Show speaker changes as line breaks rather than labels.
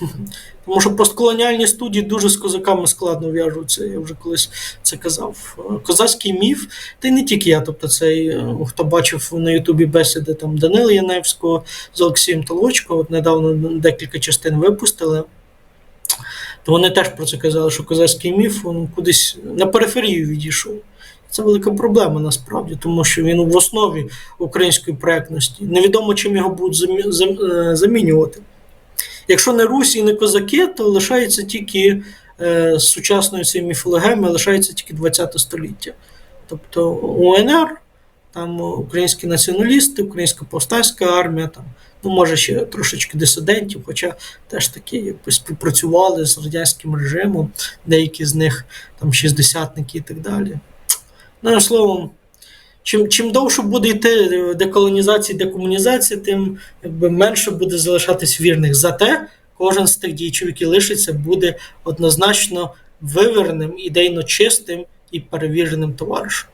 Тому що постколоніальні студії дуже з козаками складно в'яжуться. Я вже колись це казав. Козацький міф, та й не тільки я. Тобто, цей, е, хто бачив на Ютубі бесіди там Данила Яневського з Олексієм Толочко, от недавно декілька частин випустили. То вони теж про це казали, що козацький міф він кудись на периферію відійшов. Це велика проблема насправді, тому що він в основі української проектності. Невідомо, чим його будуть е, замінювати. Якщо не Русь і не козаки, то лишається тільки е, з сучасної цієї міфологеми, лишається тільки 20 століття. Тобто УНР, там українські націоналісти, українська повстанська армія, там, ну, може, ще трошечки дисидентів, хоча теж таки якби співпрацювали з радянським режимом, деякі з них там шістдесятники і так далі. Ну, словом, чим, чим довше буде йти деколонізація і декомунізація, тим якби, менше буде залишатись вірних. Зате кожен з тих діячів, які лишиться, буде однозначно вивереним, ідейно чистим і перевіреним товаришем.